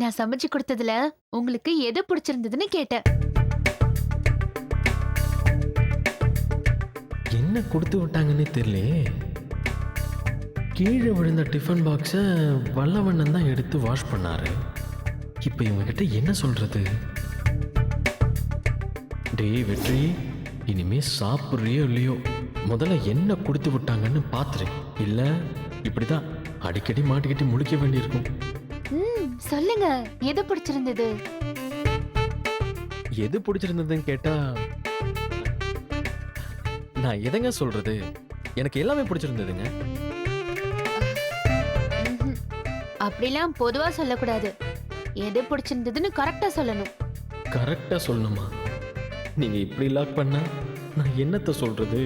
நான் சமைச்சு கொடுத்ததுல உங்களுக்கு எது பிடிச்சிருந்ததுன்னு கேட்டேன். என்ன கொடுத்து விட்டாங்கன்னே தெரியலையே. கீழே விழுந்த டிஃபன் பாக்ஸை வல்லவண்ணன் தான் எடுத்து வாஷ் பண்ணாரு. இப்போ இவங்க கிட்ட என்ன சொல்றது? டேய் வெற்றி இனிமே சாப்பிட்றியோ இல்லையோ? முதல்ல என்ன கொடுத்து விட்டாங்கன்னு பார்த்துரு இல்லை இப்படிதான் அடிக்கடி மாட்டிக்கிட்டு முழிக்க வேண்டியிருக்கும். சொல்லுங்க எது பிடிச்சிருந்தது? எது பிடிச்சிருந்ததுன்னு கேட்டா நான் எதங்க சொல்றது? எனக்கு எல்லாமே பிடிச்சிருந்ததுங்க. அப்படிலாம் பொதுவா சொல்லக்கூடாது. எது பிடிச்சிருந்ததுன்னு கரெக்டா சொல்லணும். கரெக்டா சொல்லணுமா? நீங்க இப்படி லாக் பண்ணா நான் என்னத்த சொல்றது?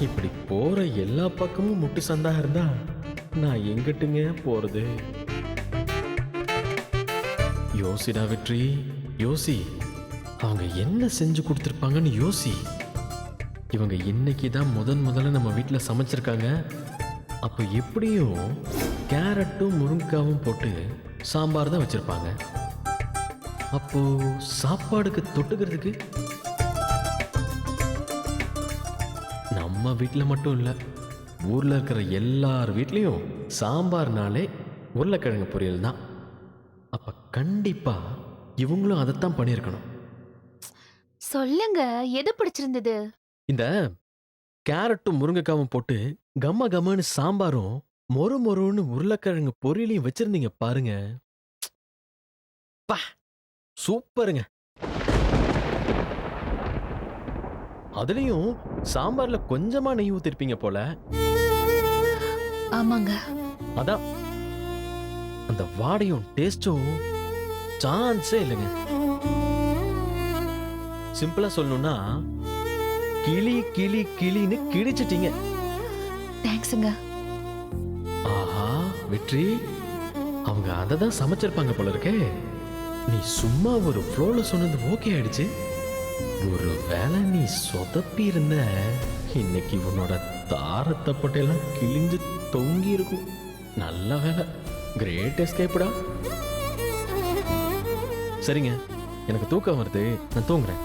இப்படி போற எல்லா பக்கமும் முட்டு சந்தா இருந்தா நான் எங்கிட்டுங்க போறது? யோசிடா வெற்றி யோசி. அவங்க என்ன செஞ்சு கொடுத்துருப்பாங்கன்னு யோசி. இவங்க இன்னைக்கு தான் முதன் முதல்ல நம்ம வீட்டில் சமைச்சிருக்காங்க. அப்போ எப்படியும் கேரட்டும் முருங்கைக்காவும் போட்டு சாம்பார் தான் வச்சுருப்பாங்க. அப்போ சாப்பாடுக்கு தொட்டுக்கிறதுக்கு? நம்ம வீட்டில் மட்டும் இல்லை ஊரில் இருக்கிற எல்லார் வீட்லேயும் சாம்பார்னாலே உருளைக்கிழங்கு பொரியல் தான். அப்போ கண்டிப்பாக இவங்களும் அதைத்தான் பண்ணியிருக்கணும். சொல்லுங்க எது பிடிச்சிருந்தது? இந்த கேரட்டும் முருங்கைக்காவும் போட்டு கம்ம கம்மன்னு சாம்பாரும் மொறு மொறுன்னு உருளைக்கிழங்கு பொரியலையும் வச்சிருந்தீங்க பாருங்க. பா சூப்பருங்க. அதுலயும் சாம்பார்ல கொஞ்சமா நெய் ஊத்திருப்பீங்க போல. ஆமாங்க. அதான். அந்த வாடையும் டேஸ்டும் சான்ஸே இல்லைங்க. சிம்பிளா சொல்லணும்னா கிளி கிளி கிளின்னு கிழிச்சிட்டீங்க. தேங்க்ஸுங்க. ஆஹா வெற்றி. அவங்க அதை தான் சமைச்சிருப்பாங்க போல இருக்கே. நீ சும்மா ஒரு ஃப்ளோல சொன்னது ஓகே ஆயிடுச்சு. ஒரு வேளை நீ சொதப்பி இருந்த இன்னைக்கு உன்னோட தாரத்தை பட்டையெல்லாம் கிழிஞ்சு தொங்கி இருக்கும் நல்ல வேலை கிரேட் எஸ்கேப்டா சரிங்க. எனக்கு தூக்கம் வருது. நான் தூங்குறேன்.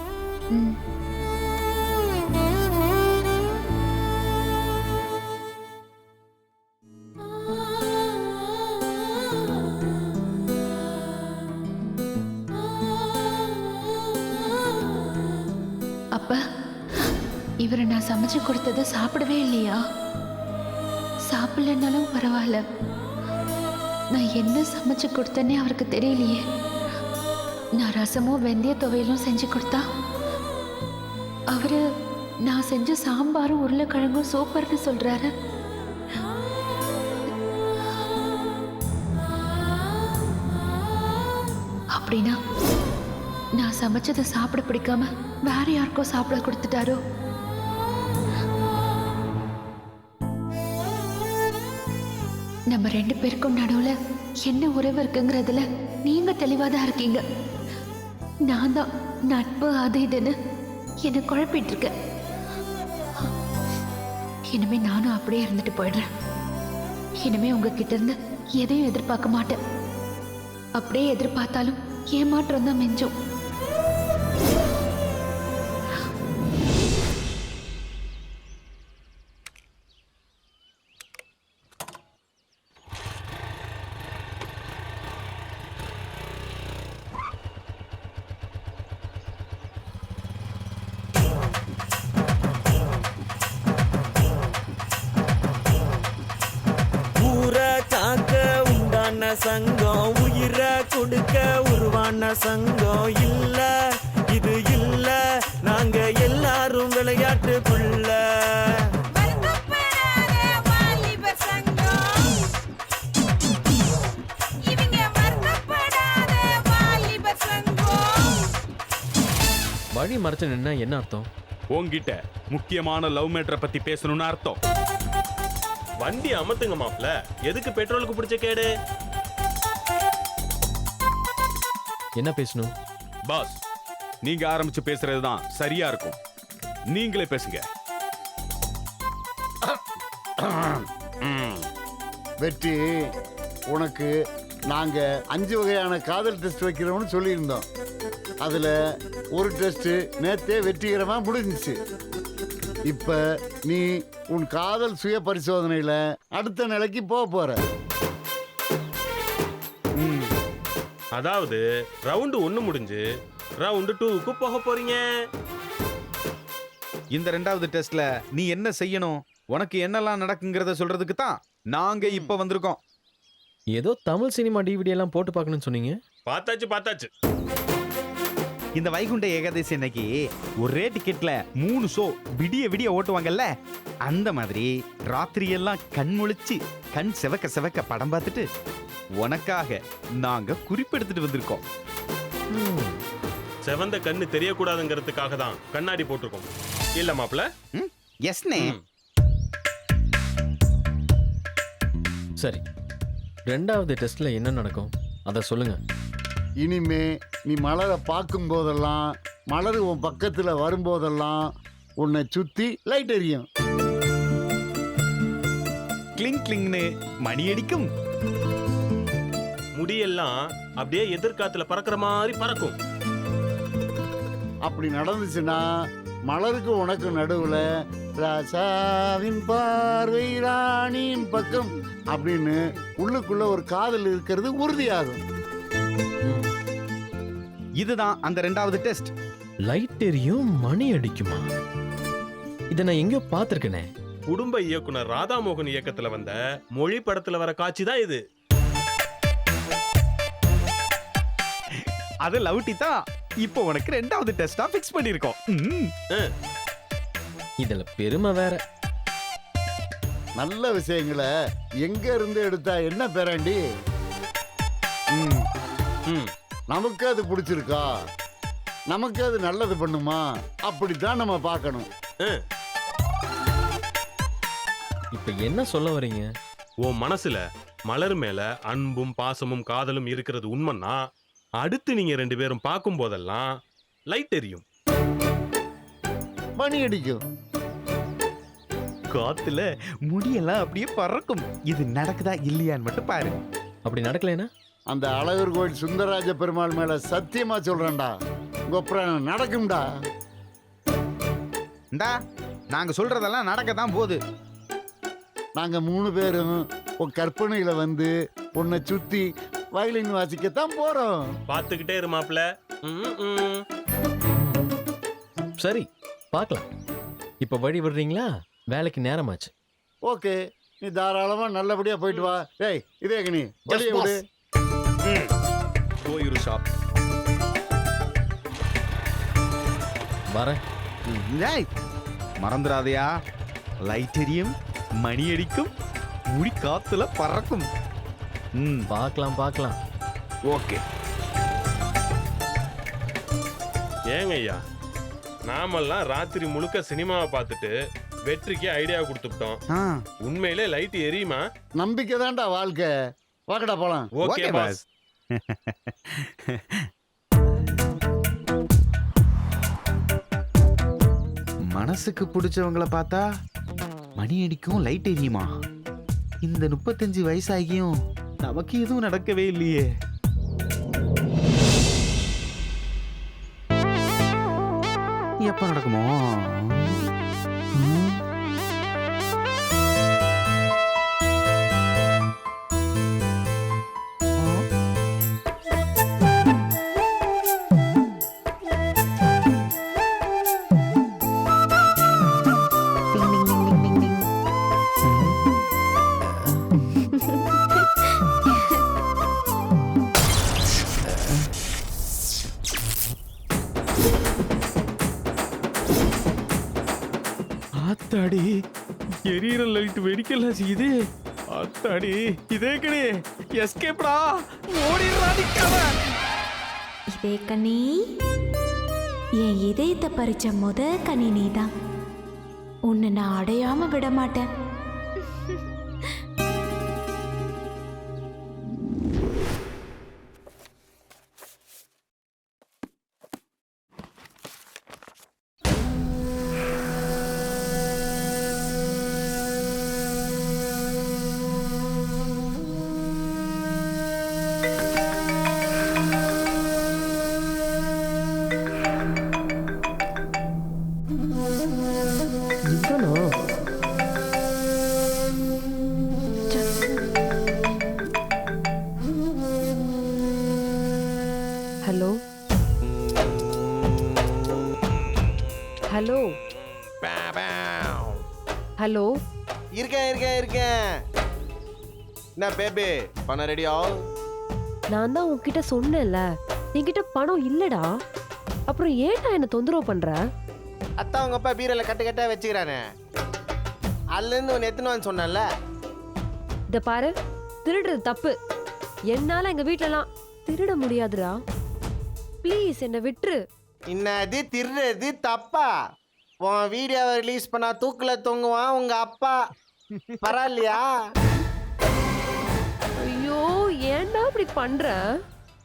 அப்ப இவரை நான் சமைச்சு கொடுத்ததை சாப்பிடவே இல்லையா? சாப்பிடலனாலும் பரவாயில்ல. நான் என்ன சமைச்சு கொடுத்தேன்னே அவருக்கு தெரியலையே. நான் ரசமும் வெந்தய துவையலும் செஞ்சு கொடுத்தா? அவரு நான் செஞ்ச சாம்பாரும் உருளைக்கிழங்கும் சூப்பர்னு சொல்றாரு. அப்படின்னா நான் சமைச்சதை சாப்பிட பிடிக்காம வேற யாருக்கோ சாப்பிட கொடுத்துட்டாரோ? நம்ம ரெண்டு பேருக்கும் நடுவுல என்ன உறவு இருக்குங்கிறதுல நீங்க தெளிவாக தான் இருக்கீங்க. நான் தான் நட்பு அது இதுன்னு என்னை குழப்பிட்டு இருக்க இனிமே நானும் அப்படியே இருந்துட்டு போயிடுறேன். இனிமே உங்ககிட்ட இருந்து எதையும் எதிர்பார்க்க மாட்டேன். அப்படியே எதிர்பார்த்தாலும் ஏமாற்றம் தான் மிஞ்சும். சங்கம் உயிரை கொடுக்க உருவான சங்கம் இல்ல. இது இல்ல. நாங்க எல்லாரும் விளையாட்டுக்குள்ள. வழி மறைச்சு நின்னா என்ன அர்த்தம்? உன்கிட்ட முக்கியமான லவ் மேட்டரை பத்தி பேசணும்னு அர்த்தம். வண்டி அமத்துங்க மாப்ள எதுக்கு பெட்ரோலுக்கு பிடிச்ச கேடு? என்ன பேசணும்? பாஸ் நீங்க ஆரம்பிச்சு பேசுறது தான் சரியா இருக்கும். நீங்களே பேசுங்க. வெற்றி உனக்கு நாங்க அஞ்சு வகையான காதல் டெஸ்ட் வைக்கிறோம்னு சொல்லியிருந்தோம். அதுல ஒரு டெஸ்ட் நேத்தே வெற்றிகரமா முடிஞ்சிச்சு. இப்ப நீ உன் காதல் சுய பரிசோதனையில அடுத்த நிலைக்கு போக போற. அதாவது ரவுண்டு ஒன்னு முடிஞ்சு ரவுண்டு டூவுக்கு போக போறீங்க. இந்த ரெண்டாவது டெஸ்ட்ல நீ என்ன செய்யணும்? உனக்கு என்னெல்லாம் நடக்குங்கிறத சொல்றதுக்கு தான் நாங்க இப்ப வந்திருக்கோம். ஏதோ தமிழ் சினிமா டிவிடி எல்லாம் போட்டு பார்க்கணும்னு சொன்னீங்க? பார்த்தாச்சு பார்த்தாச்சு. இந்த வைகுண்ட ஏகாதசி அன்னைக்கு ஒரே டிக்கெட்ல மூணு ஷோ விடிய விடிய ஓட்டுவாங்கல்ல? அந்த மாதிரி ராத்திரி எல்லாம் கண் முழிச்சு கண் செவக்க செவக்க படம் பார்த்துட்டு உனக்காக நாங்க குறிப்பெடுத்துட்டு வந்திருக்கோம். செவந்த கண்ணு தெரியக்கூடாதுங்கிறதுக்காக தான் கண்ணாடி போட்டிருக்கோம். இல்ல மாப்ள எஸ்னே. சரி. ரெண்டாவது டெஸ்ட்ல என்ன நடக்கும்? அதை சொல்லுங்க. இனிமே நீ மலரை பார்க்கும் போதெல்லாம் மலர் உன் பக்கத்துல வரும்போதெல்லாம் உன்னை சுத்தி லைட் எரியும். கிளிங் கிளிங்னு மணி அடிக்கும். முடியெல்லாம் அப்படியே எதிர்காத்துல பறக்கிற மாதிரி பறக்கும். அப்படி நடந்துச்சுன்னா மலருக்கு உனக்கு நடுவுல ராசாவின் பார்வை ராணியின் பக்கம் அப்படின்னு உள்ளுக்குள்ள ஒரு காதல் இருக்கிறது உறுதியாகும். இதுதான் அந்த ரெண்டாவது டெஸ்ட். லைட் எரியும் மணி அடிக்குமா? இதை நான் எங்கேயோ பார்த்துருக்கேனே. குடும்ப இயக்குனர் ராதாமோகன் இயக்கத்துல வந்த மொழி படத்துல வர காட்சி தான் இது. அது லவ்ட்டி தான். இப்போ உனக்கு ரெண்டாவது டெஸ்டா ஃபிக்ஸ் பண்ணிருக்கோம் ம். இதுல பெருமை வேற. நல்ல விஷயங்களை எங்க இருந்து எடுத்தா என்ன பேராண்டி? ம், ம். நமக்கு அது பிடிச்சிருக்கா? நமக்கு அது நல்லது பண்ணுமா? அப்படித்தான் நம்ம பார்க்கணும். இப்ப என்ன சொல்ல வர்றீங்க உன் மனசுல மலர் மேல அன்பும் பாசமும் காதலும் இருக்கிறது உண்மைன்னா அடுத்து நீங்க ரெண்டு பேரும் பார்க்கும் போதெல்லாம் லைட் எரியும். மணி அடிக்கும். காத்துல முடியெல்லாம் அப்படியே பறக்கும். இது நடக்குதா இல்லையான்னு மட்டும் பாரு. அப்படி நடக்கலைன்னா? அந்த அழகர் கோயில் சுந்தரராஜ பெருமாள் மேல சத்தியமா சொல்றேன்டா. உங்க அப்புறம் நடக்கும்டா. இந்தா நாங்க சொல்றதெல்லாம் நடக்க தான் போகுது. நாங்க மூணு பேரும் உன் கற்பனையில வந்து உன்னை சுத்தி வயலின் வாசிக்கத்தான் போறோம். பார்த்துக்கிட்டே இரு மாப்ள ம், ம். சரி பார்க்கலாம். இப்ப வழி விடுறீங்களா? வேலைக்கு நேரமாச்சு. ஓகே நீ தாராளமா நல்லபடியா போயிட்டு வா. டேய் இதே கணி வழியை கோயூர் ஷாப். வரேன். ஏய், மறந்துடாதயா. லைட் எரியும் மணி அடிக்கும் முடி காத்துல பறக்கும். ம் பார்க்கலாம் பார்க்கலாம். ஓகே. ஏங்க ஐயா நாமெல்லாம் ராத்திரி முழுக்க சினிமாவை பார்த்துட்டு வெற்றிக்கு ஐடியா கொடுத்துட்டோம் ஆ. உண்மையிலே லைட் எரியுமா? நம்பிக்கை தான்டா வாழ்க்கை. வாக்கடா போலாம். Okay boss. மனசுக்கு பிடிச்சவங்கள பார்த்தா மணி அடிக்கும் லைட் எரியுமா? இந்த முப்பத்தஞ்சு வயசாகியும் நமக்கு எதுவும் நடக்கவே இல்லையே. எப்போ நடக்குமோ? எரியற லைட் வெடிக்கல இது அத்தாடி இதே கிடை எஸ்கேப்டா ஓடிடுறா நிக்காம இதே கனி என் இதயத்தை பறிச்ச முத கனி நீதான். உன்னை நான் அடையாம விட மாட்டேன். பேபி பணம் ரெடியா நான் தான் உன்கிட்ட சொன்னேன்ல. என்கிட்ட பணம் இல்லடா. அப்புறம் ஏன்டா என்ன தொந்தரவு பண்ற? அத்தான் உங்க அப்பா பீரல கட்டு கட்டா வச்சுக்கிறானே. அதுல இருந்து ஒன்னு எத்தனை வந்து சொன்னேன்ல. இத பாரு திருடுறது தப்பு. என்னால எங்க வீட்லலாம் திருட முடியாதுடா. ப்ளீஸ் என்னை விட்டுரு. என்னது திருடுறது தப்பா? உன் வீடியோவை ரிலீஸ் பண்ணா தூக்குல தொங்குவான் உங்க அப்பா. பரவாயில்லையா? இப்படி பண்ற?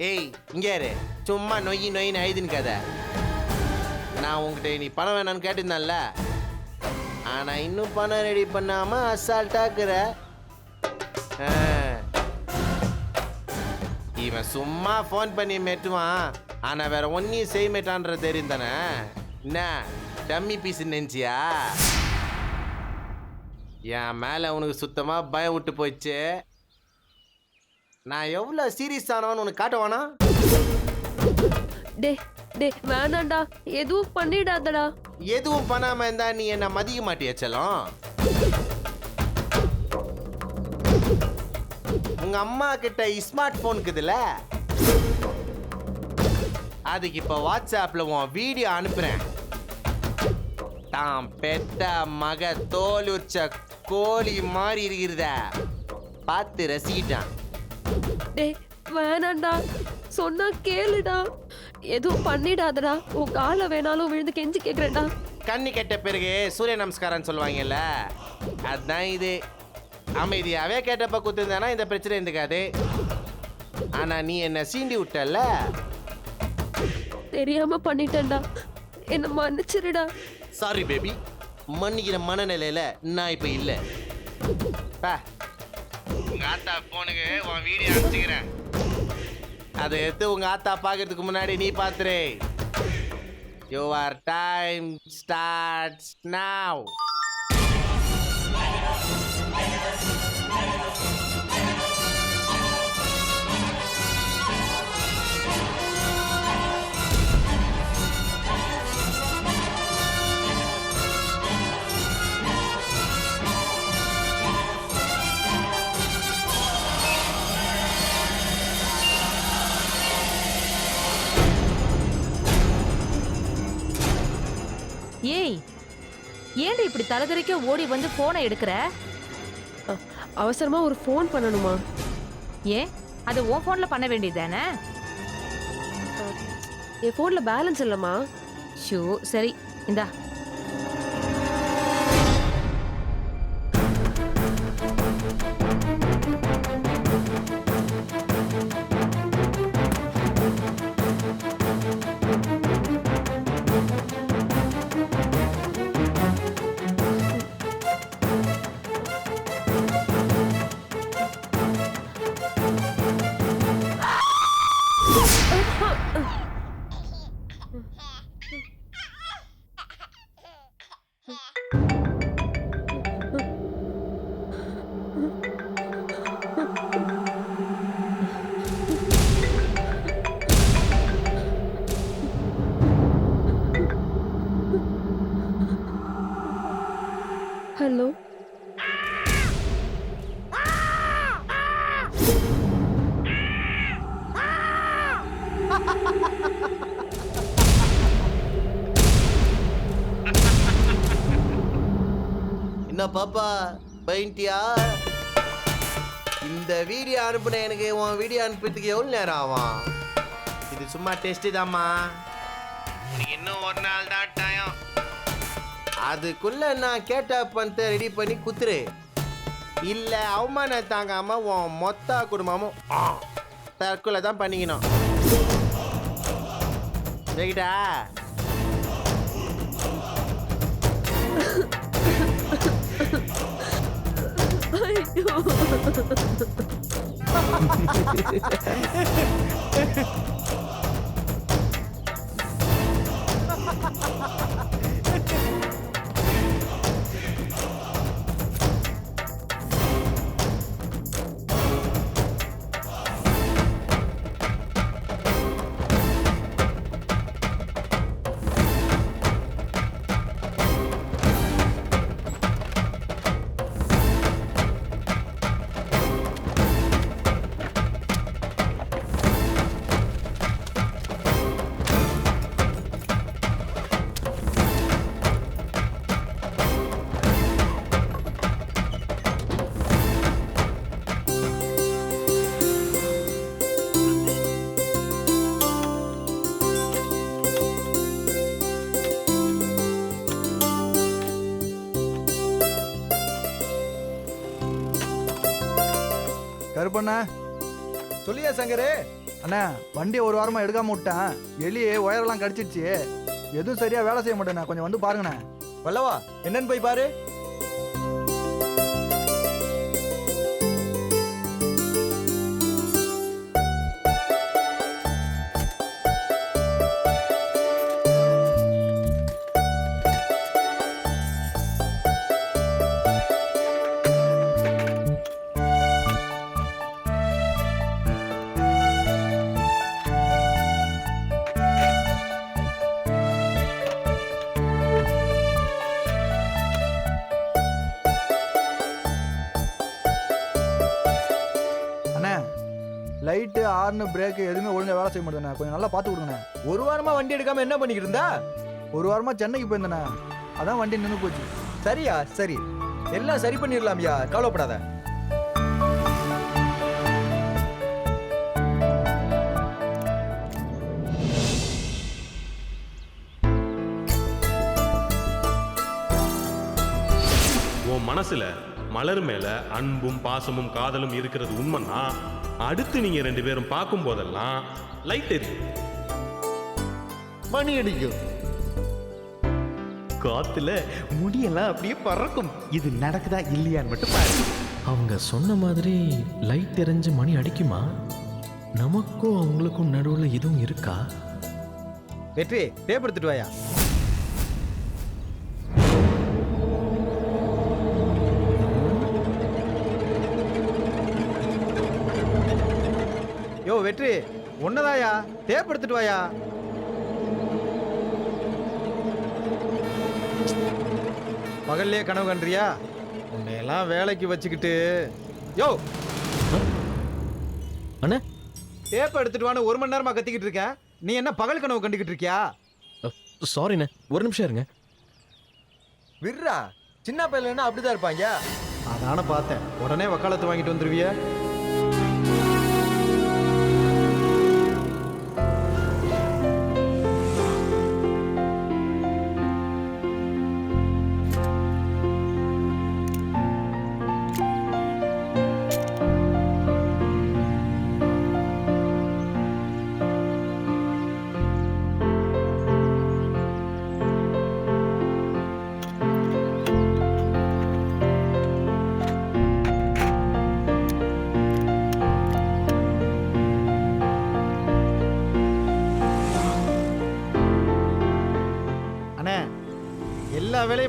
ஏய் இங்கே இரு. சும்மா நொய் நொய்னு ஐதுன்னு கதை. நான் உங்ககிட்ட நீ பணம் வேணான்னு கேட்டிருந்தேன்ல. ஆனா இன்னும் பணம் ரெடி பண்ணாம அசால்ட்டாக்குற இருக்கிற இவன் சும்மா ஃபோன் பண்ணி மெட்டுவான். ஆனா வேற ஒன்னையும் செய்ய மாட்டான்ற தெரியும் தானே? என்ன? டம்மி பீஸ் நினைச்சியா? என் மேல உனக்கு சுத்தமா பயம் விட்டு போச்சு. நான் எவ்வளோ சீரியஸ் ஆனவன்னு உனக்கு காட்டுவானா? டே டே வேணாண்டா எதுவும் பண்ணிடாதடா. எதுவும் பண்ணாம இருந்தா நீ என்ன மதிக்க மாட்டியா செல்லம்? உங்க அம்மா கிட்ட ஸ்மார்ட் போன் இருக்குதுல்ல? அதுக்கு இப்ப வாட்ஸ்அப்ல உன் வீடியோ அனுப்புறேன். தான் பெத்த மக தோல் உரிச்ச கோழி மாதிரி இருக்கிறத பார்த்து ரசிக்கிட்டான். டே வேணாண்டா. சொன்னா கேளுடா. எதுவும் பண்ணிடாதடா. உன் காலை வேணாலும் விழுந்து கெஞ்சி கேக்குறேன்டா. கண்ணி கெட்ட பிறகு சூரிய நமஸ்காரம் சொல்லுவாங்கல்ல? அதுதான் இது. அமைதியாவே கேட்டப்ப குத்துருந்தானா? இந்த பிரச்சனை இருந்துக்காது. ஆனா நீ என்ன சீண்டி விட்டல்ல? தெரியாம பண்ணிட்டேன்டா. என்ன மன்னிச்சிருடா. சாரி பேபி மன்னிக்கிற மனநிலையில நான் இப்ப இல்ல. பா. ஆத்தா போனுக்கு உன் வீடியோ அனுப்பிச்சுக்கிறேன். அதை எடுத்து உங்க ஆத்தா பார்க்கறதுக்கு முன்னாடி நீ பாத்துரு. யுவர் டைம் ஸ்டார்ட்ஸ் நாவ் இப்படி தலைதறிக்க ஓடி வந்து போனை எடுக்கிற? அவசரமா ஒரு ஃபோன் பண்ணணுமா? ஏன்? அது உன் போன்ல பண்ண வேண்டியதானே என் ஃபோன்ல பேலன்ஸ் இல்லம்மா. ஷோ சரி இந்தா. என்ன பாப்பா பைண்டியா இந்த வீடியோ அனுப்புன எனக்கு உன் வீடியோ அனுப்புறதுக்கு எவ்வளோ நேரம் ஆகும்? இது சும்மா டெஸ்ட் தாம்மா இன்னும் ஒரு நாள் தான் டைம் அதுக்குள்ள நான் கேட்ட பணத்தை ரெடி பண்ணி குத்துரு. இல்ல அவமானம் தாங்காம உன் மொத்த குடும்பமும் தற்கொலை தான் பண்ணிக்கணும். சரிடா ハハハハ பண்ண? சொல்லியா சங்கரே. அண்ணா வண்டியை ஒரு வாரமா எடுக்காம விட்டேன். எலியே ஒயரெல்லாம் கடிச்சிருச்சு எதுவும் சரியா வேலை செய்ய மாட்டேண்ணா. கொஞ்சம் வந்து பாருங்கண்ணே. பல்லவா என்னன்னு போய் பாரு. ஆர்னு பிரேக்கு எதுவுமே ஒழுங்கா வேலை செய்ய மாட்டேண்ணே கொஞ்சம் நல்லா பார்த்து கொடுங்கண்ணே. ஒரு வாரமா வண்டி எடுக்காம என்ன பண்ணிக்கிட்டு இருந்தா? ஒரு வாரமா சென்னைக்கு போயிருந்தேண்ணே. அதான் வண்டி நின்று போச்சு. சரியா சரி. எல்லாம் சரி பண்ணிடலாம்யா. கவலைப்படாத. உன் மனசுல மலர் மேல அன்பும் பாசமும் காதலும் இருக்கிறது உண்மைன்னா அடுத்து நீங்க ரெண்டு பேரும் பார்க்கும் போதெல்லாம் லைட் எரியும் மணி அடிக்கும். காத்துல முடியெல்லாம் அப்படியே பறக்கும். இது நடக்குதா இல்லையான்னு மட்டும் பாரு. அவங்க சொன்ன மாதிரி லைட் எரிஞ்சு மணி அடிக்குமா? நமக்கும் அவங்களுக்கும் நடுவில் எதுவும் இருக்கா? வெற்றி டேப் எடுத்துட்டு வாயா? வெற்றி. ஒன்னதாயா டேப் எடுத்துட்டு வாயா பகல்லே கனவு கன்றியா உன்னையெல்லாம் வேலைக்கு வச்சுக்கிட்டு. யோ! அண்ணே? டேப் எடுத்துட்டு வான்னு ஒரு மணி நேரமா கத்திக்கிட்டு இருக்கேன். நீ என்ன பகல் கனவு கண்டுக்கிட்டு இருக்கியா? சாரிண்ணே. ஒரு நிமிஷம் இருங்க. விர்ரா சின்ன பையன் அப்படிதான் இருப்பாங்க? அதான பார்த்தேன். உடனே வக்காலத்து வாங்கிட்டு வந்துருவிய.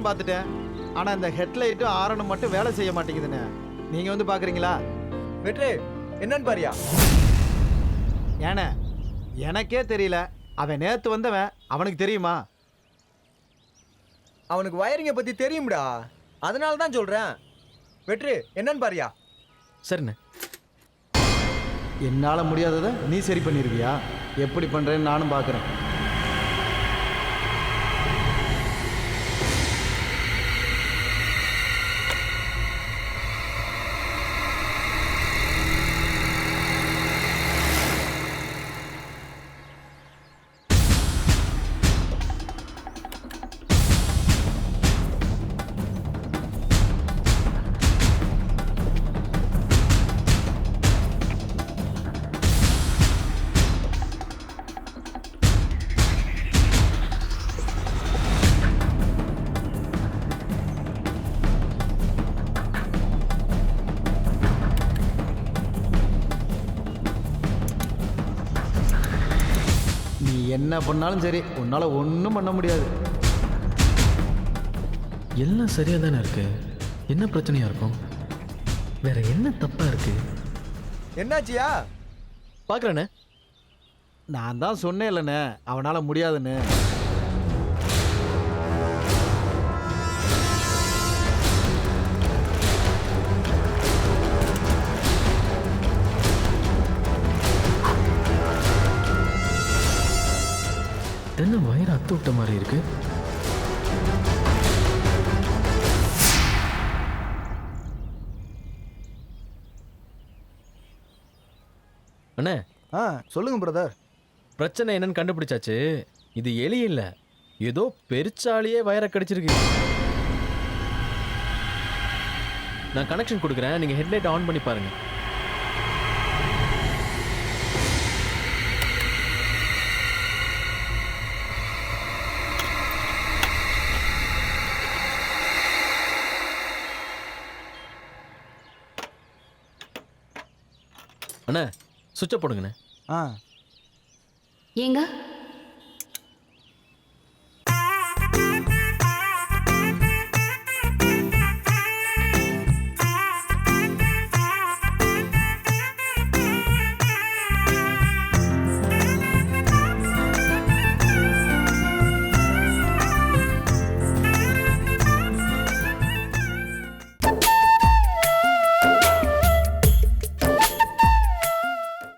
எல்லா வேலையும் பார்த்துட்டேன். ஆனா இந்த ஹெட்லைட்டும் ஆரனும் மட்டும் வேலை செய்ய மாட்டேங்குதுண்ணே நீங்க வந்து பாக்குறீங்களா? வெற்றி என்னன்னு பாரியா? ஏண்ணே எனக்கே தெரியல. அவன் நேத்து வந்தவன் அவனுக்கு தெரியுமா? அவனுக்கு வயரிங்கை பத்தி தெரியும்டா. அதனால தான் சொல்றேன். வெற்றி என்னன்னு பாரியா? சரிண்ணே. என்னால முடியாததை நீ சரி பண்ணிருவியா? எப்படி பண்றேன்னு நானும் பார்க்கறேன் என்ன பண்ணாலும் சரி உன்னால ஒன்றும் பண்ண முடியாது. எல்லாம் சரியாக தானே இருக்கு? என்ன பிரச்சனையா இருக்கும்? வேற என்ன தப்பா இருக்கு? என்னாச்சியா? பார்க்குறேண்ணே நான் தான் சொன்னேன் இல்லைண்ணே அவனால முடியாதுன்னு. மாதிரி இருக்கு. அண்ணே. ஆ சொல்லுங்க பிரதர் பிரச்சனை என்னன்னு கண்டுபிடிச்சாச்சு. இது எலி இல்ல. ஏதோ பெருச்சாலியே வயரை கடிச்சிருக்கு. நான் கனெக்ஷன் கொடுக்குறேன். நீங்க ஹெட்லைட் ஆன் பண்ணி பாருங்க. அண்ணா சுவிட்சை போடுங்கண்ணே. ஆ. ஏங்க?